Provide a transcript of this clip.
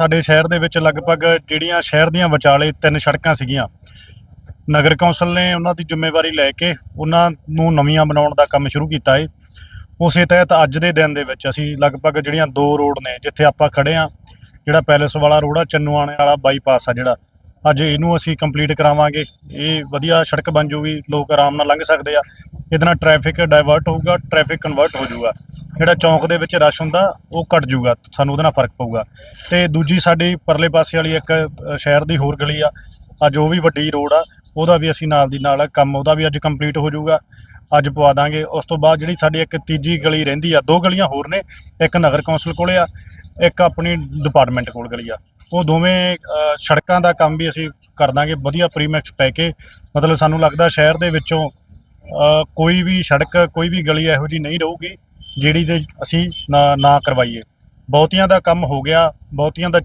ਸਾਡੇ ਸ਼ਹਿਰ ਦੇ ਵਿੱਚ ਲਗਭਗ ਜਿਹੜੀਆਂ ਸ਼ਹਿਰ ਦੀਆਂ ਵਿਚਾਲੇ ਤਿੰਨ ਸੜਕਾਂ ਸੀਗੀਆਂ। ਨਗਰ ਕੌਂਸਲ ਨੇ ਉਹਨਾਂ ਦੀ ਜ਼ਿੰਮੇਵਾਰੀ ਲੈ ਕੇ ਉਹਨਾਂ ਨੂੰ ਨਵੀਆਂ ਬਣਾਉਣ ਦਾ ਕੰਮ ਸ਼ੁਰੂ ਕੀਤਾ ਹੈ ਉਸੇ ਤਹਿਤ ਅੱਜ ਦੇ ਦਿਨ ਦੇ ਵਿੱਚ ਅਸੀਂ ਲਗਭਗ ਜਿਹੜੀਆਂ ਦੋ ਰੋਡ ਨੇ, ਜਿੱਥੇ ਆਪਾਂ ਖੜੇ ਆ, ਜਿਹੜਾ ਪੈਲੇਸ ਵਾਲਾ ਰੋਡ ਆ ਚੰਨੂਆਣੇ ਵਾਲਾ ਬਾਈਪਾਸ ਆ ਜਿਹੜਾ, ਅੱਜ ਇਹਨੂੰ ਅਸੀਂ ਕੰਪਲੀਟ ਕਰਾਵਾਂਗੇ। ਇਹ ਵਧੀਆ ਸੜਕ ਬਣ ਜੂਗੀ, ਲੋਕ ਆਰਾਮ ਨਾਲ ਲੰਘ ਸਕਦੇ ਆ। ਇਹਦੇ ਨਾਲ ਟ੍ਰੈਫਿਕ ਡਾਇਵਰਟ ਹੋਊਗਾ ਟ੍ਰੈਫਿਕ ਕਨਵਰਟ ਹੋ ਜਾਊਗਾ। ਜਿਹੜਾ ਚੌਂਕ ਦੇ ਵਿੱਚ ਰਸ਼ ਹੁੰਦਾ, ਉਹ ਘਟ ਜਾਊਗਾ, ਸਾਨੂੰ ਉਹਦੇ ਨਾਲ ਫ਼ਰਕ ਪਊਗਾ। ਤੇ ਦੂਜੀ ਸਾਡੀ ਪਰਲੇ ਪਾਸੇ ਵਾਲੀ ਇੱਕ ਸ਼ਹਿਰ ਦੀ ਹੋਰ ਗਲੀ ਆ, ਅੱਜ ਉਹ ਵੀ ਵੱਡੀ ਰੋਡ ਆ, ਉਹਦਾ ਵੀ ਅਸੀਂ ਨਾਲ ਦੀ ਨਾਲ ਕੰਮ, ਉਹਦਾ ਵੀ ਅੱਜ ਕੰਪਲੀਟ ਹੋ ਜਾਊਗਾ। ਅੱਜ ਪਵਾ ਦਾਂਗੇ। ਉਸ ਤੋਂ ਬਾਅਦ ਜਿਹੜੀ ਸਾਡੀ ਇੱਕ ਤੀਜੀ ਗਲੀ ਰਹਿੰਦੀ ਆ, ਦੋ ਗਲੀਆਂ ਹੋਰ ਨੇ, ਇੱਕ ਨਗਰ ਕੌਂਸਲ ਕੋਲੇ ਆ, ਇੱਕ ਆਪਣੀ ਡਿਪਾਰਟਮੈਂਟ ਕੋਲ ਗਲੀ ਆ। ਉਹ ਦੋਵੇਂ ਸੜਕਾਂ ਦਾ ਕੰਮ ਵੀ ਅਸੀਂ ਕਰ ਦਾਂਗੇ, ਵਧੀਆ ਪ੍ਰੀਮੈਕਸ ਪੈ ਕੇ। ਮਤਲਬ ਸਾਨੂੰ ਲੱਗਦਾ ਸ਼ਹਿਰ ਦੇ ਵਿੱਚੋਂ ਕੋਈ ਵੀ ਸੜਕ, ਕੋਈ ਵੀ ਗਲੀ ਇਹੋ ਜੀ ਨਹੀਂ ਰਹੂਗੀ ਜਿਹੜੀ ਦੇ ਅਸੀਂ ਨਾ ਨਾ ਕਰਵਾਈਏ। ਬਹੁਤੀਆਂ ਦਾ ਕੰਮ ਹੋ ਗਿਆ, ਬਹੁਤੀਆਂ ਦਾ